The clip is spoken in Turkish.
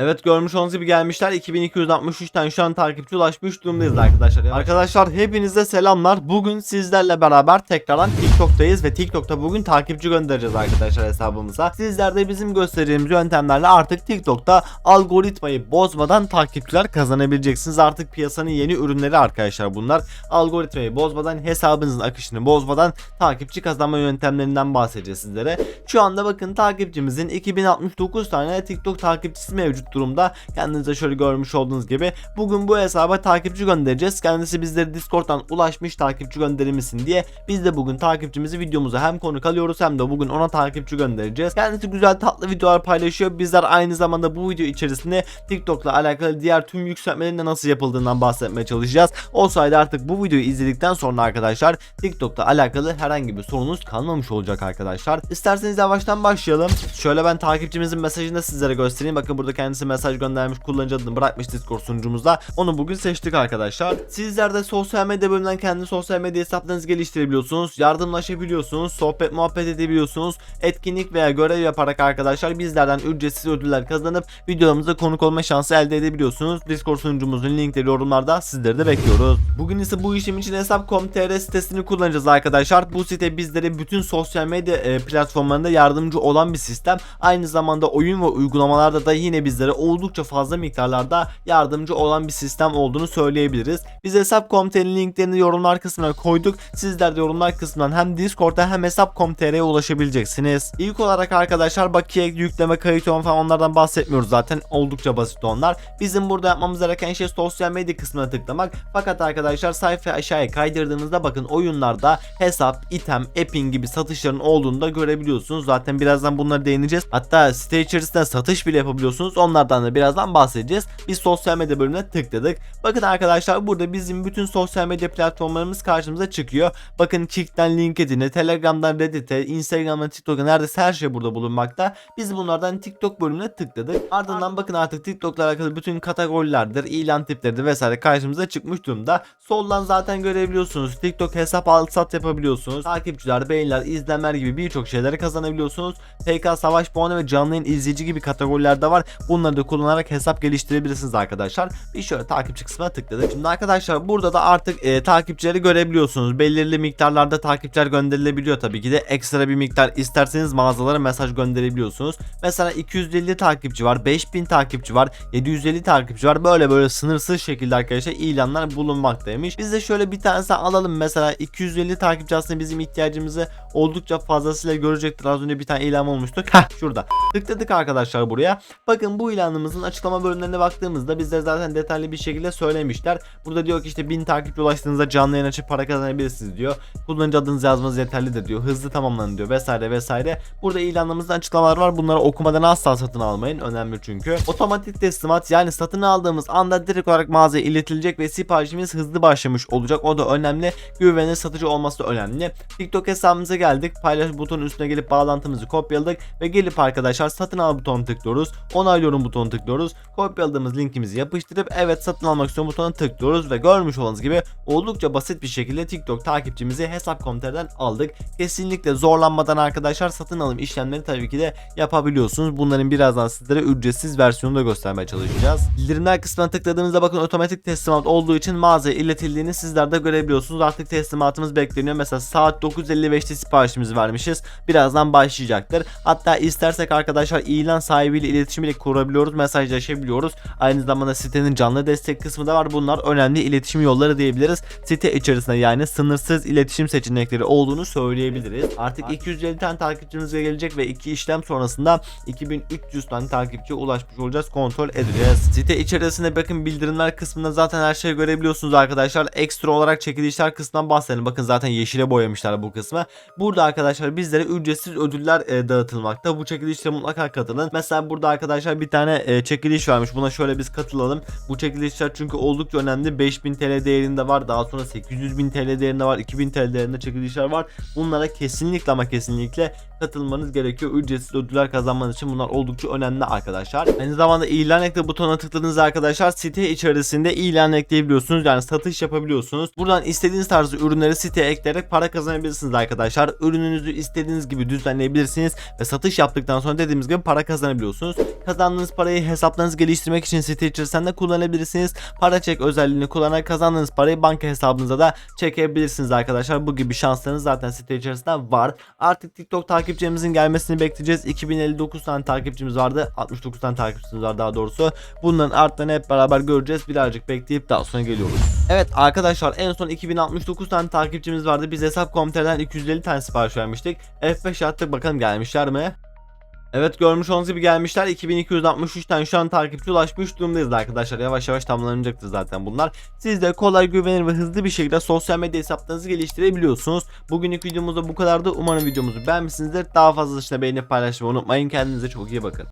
Evet görmüş olduğunuz gibi gelmişler. 2263 tane şu an takipçi ulaşmış durumdayız arkadaşlar. Arkadaşlar hepinize selamlar. Bugün sizlerle beraber tekrardan TikTok'tayız ve TikTok'ta bugün takipçi göndereceğiz arkadaşlar hesabımıza. Sizler de bizim göstereceğimiz yöntemlerle artık TikTok'ta algoritmayı bozmadan takipçiler kazanabileceksiniz. Artık piyasanın yeni ürünleri arkadaşlar bunlar. Algoritmayı bozmadan hesabınızın akışını bozmadan takipçi kazanma yöntemlerinden bahsedeceğiz sizlere. Şu anda bakın takipçimizin 2069 tane TikTok takipçisi mevcut durumda. Kendinize şöyle görmüş olduğunuz gibi. Bugün bu hesaba takipçi göndereceğiz. Kendisi bizlere Discord'dan ulaşmış takipçi gönderir misin diye. Biz de bugün takipçimizi videomuza hem konuk alıyoruz hem de bugün ona takipçi göndereceğiz. Kendisi güzel tatlı videolar paylaşıyor. Bizler aynı zamanda bu video içerisinde TikTok'la alakalı diğer tüm yükseltmelerin nasıl yapıldığından bahsetmeye çalışacağız. O sayede artık bu videoyu izledikten sonra arkadaşlar TikTok'la alakalı herhangi bir sorunuz kalmamış olacak arkadaşlar. İsterseniz yavaştan başlayalım. Şöyle ben takipçimizin mesajını da sizlere göstereyim. Bakın burada kendisi mesaj göndermiş, kullanıcı adını bırakmış Discord sunucumuzda. Onu bugün seçtik arkadaşlar. Sizler de sosyal medya bölümünden kendi sosyal medya hesaplarınızı geliştirebiliyorsunuz. Yardımlaşabiliyorsunuz, sohbet muhabbet edebiliyorsunuz. Etkinlik veya görev yaparak arkadaşlar bizlerden ücretsiz ödüller kazanıp videolarımıza konuk olma şansı elde edebiliyorsunuz. Discord sunucumuzun linkleri yorumlarda sizleri de bekliyoruz. Bugün ise bu işlem için hesap.com.tr sitesini kullanacağız arkadaşlar. Bu site bizlere bütün sosyal medya e, platformlarında yardımcı olan bir sistem. Aynı zamanda oyun ve uygulamalarda da yine bizlere oldukça fazla miktarlarda yardımcı olan bir sistem olduğunu söyleyebiliriz. Biz hesap.com.tr'nin linklerini yorumlar kısmına koyduk. Sizler de yorumlar kısmından hem Discord'da hem hesap.com.tr'ye ulaşabileceksiniz. İlk olarak arkadaşlar bakiye yükleme kayıt falan onlardan bahsetmiyoruz zaten. Oldukça basit onlar. Bizim burada yapmamız gereken şey sosyal medya kısmına tıklamak. Fakat arkadaşlar sayfayı aşağıya kaydırdığınızda bakın oyunlarda hesap, item, apping gibi satışların olduğunu da görebiliyorsunuz. Zaten birazdan bunları değineceğiz. Hatta site içerisinde satış bile yapabiliyorsunuz. Onlardan da birazdan bahsedeceğiz. Biz sosyal medya bölümüne tıkladık. Bakın arkadaşlar burada bizim bütün sosyal medya platformlarımız karşımıza çıkıyor. Bakın Kick'ten LinkedIn'e, Telegram'dan Reddit'e, Instagram'dan TikTok'a neredeyse her şey burada bulunmakta. Biz bunlardan TikTok bölümüne tıkladık. Ardından bakın artık TikTok'la alakalı bütün kategorilerdir, ilan tipleridir vesaire karşımıza çıkmış durumda. Soldan zaten görebiliyorsunuz. TikTok hesap al sat yapabiliyorsunuz. Takipçiler, beğeniler, izlenmeler gibi birçok şeyleri kazanabiliyorsunuz. PK savaş puanı ve canlı yayın izleyici gibi kategoriler de var. Bunları da kullanarak hesap geliştirebilirsiniz arkadaşlar. Bir şöyle takipçi kısmına tıkladık. Şimdi arkadaşlar burada da artık e, takipçileri görebiliyorsunuz. Belirli miktarlarda takipçiler gönderilebiliyor tabii ki de. Ekstra bir miktar isterseniz mağazalara mesaj gönderebiliyorsunuz. Mesela 250 takipçi var, 5000 takipçi var, 750 takipçi var. Böyle böyle sınırsız şekilde arkadaşlar ilanlar bulunmaktaymış. Biz de şöyle bir tanesi alalım. Mesela 250 takipçi aslında bizim ihtiyacımızı oldukça fazlasıyla görecektir. Az önce bir tane ilan olmuştu. Heh şurada. Tıkladık arkadaşlar buraya. Bakın bu ilanımızın açıklama bölümlerine baktığımızda bizde zaten detaylı bir şekilde söylemişler. Burada diyor ki işte 1000 takipçi ulaştığınızda canlı yayın açıp para kazanabilirsiniz diyor. Kullanıcı adınızı yazmanız yeterlidir diyor. Hızlı tamamlanın diyor vesaire vesaire. Burada ilanımızda açıklamalar var. Bunları okumadan asla satın almayın. Önemli çünkü. Otomatik teslimat yani satın aldığımız anda direkt olarak mağazaya iletilecek ve siparişimiz hızlı başlamış olacak. O da önemli. Güvenilir satıcı olması da önemli. TikTok hesabımıza geldik. Paylaş butonun üstüne gelip bağlantımızı kopyaladık ve gelip arkadaşlar satın al butonuna tıklıyoruz. Onaylıyorum butonuna tıklıyoruz. Kopyaladığımız linkimizi yapıştırıp evet satın almak istiyorum butonuna tıklıyoruz ve görmüş olduğunuz gibi oldukça basit bir şekilde TikTok takipçimizi hesap.com.tr'den aldık. Kesinlikle zorlanmadan arkadaşlar satın alım işlemleri tabii ki de yapabiliyorsunuz. Bunların birazdan sizlere ücretsiz versiyonunu da göstermeye çalışacağız. Bildirimler kısmına tıkladığınızda bakın otomatik teslimat olduğu için mağazaya iletildiğini sizler de görebiliyorsunuz. Artık teslimatımız bekleniyor. Mesela saat 9.55'te siparişimizi vermişiz. Birazdan başlayacaktır. Hatta istersek arkadaşlar ilan sahibiyle iletişim bile kurabiliyoruz. Mesajlaşabiliyoruz. Aynı zamanda sitenin canlı destek kısmı da var. Bunlar önemli iletişim yolları diyebiliriz. Site içerisinde yani sınırsız iletişim seçenekleri olduğunu söyleyebiliriz. Artık 250 tane takipçimiz gelecek ve iki işlem sonrasında 2300 tane takipçiye ulaşmış olacağız. Kontrol edeceğiz. Site içerisinde bakın bildirimler kısmında zaten her şeyi görebiliyorsunuz arkadaşlar. Ekstra olarak çekilişler kısmından bahsedelim. Bakın zaten yeşile boyamışlar bu kısmı. Burada arkadaşlar bizlere ücretsiz ödüller e, dağıtılmakta. Bu çekilişlere mutlaka katılın. Mesela burada arkadaşlar bir tane e, çekiliş varmış. Buna şöyle biz katılalım. Bu çekilişler çünkü oldukça önemli. 5000 TL değerinde var. Daha sonra 800 bin TL değerinde var. 2000 TL değerinde çekilişler var. Bunlara kesinlikle ama kesinlikle katılmanız gerekiyor. Ücretsiz ödüller kazanmanız için bunlar oldukça önemli arkadaşlar. Aynı zamanda ilan ekle butonuna tıkladığınızda arkadaşlar site içerisinde ilan ekleyebiliyorsunuz. Yani satış yapabiliyorsunuz. Buradan istediğiniz tarzı ürünleri siteye ekleyerek para kazanabilirsiniz arkadaşlar. Ürününüzü istediğiniz gibi düzenleyebilirsiniz ve satış yaptıktan sonra dediğimiz gibi para kazanabiliyorsunuz. Kazandığınız kazandığınız parayı hesaplarınızı geliştirmek için site içerisinden de kullanabilirsiniz. Para çek özelliğini kullanarak kazandığınız parayı banka hesabınıza da çekebilirsiniz arkadaşlar. Bu gibi şanslarınız zaten site içerisinde var. Artık TikTok takipçimizin gelmesini bekleyeceğiz. 2059 tane takipçimiz vardı. 69 tane takipçimiz var daha doğrusu. Bunların artlarını hep beraber göreceğiz. Birazcık bekleyip daha sonra geliyoruz. Evet arkadaşlar en son 2069 tane takipçimiz vardı. Biz hesap.com.tr'den 250 tane sipariş vermiştik. F5 attık bakalım gelmişler mi? Evet görmüş olduğunuz gibi gelmişler. 2263 tane şu an takipçi ulaşmış durumdayız arkadaşlar. Yavaş yavaş tamamlanacaktır zaten bunlar. Siz de kolay güvenilir ve hızlı bir şekilde sosyal medya hesaplarınızı geliştirebiliyorsunuz. Bugünlük videomuzda bu kadardı. Umarım videomuzu beğenmişsinizdir. Daha fazla dışında beğenip paylaşmayı unutmayın. Kendinize çok iyi bakın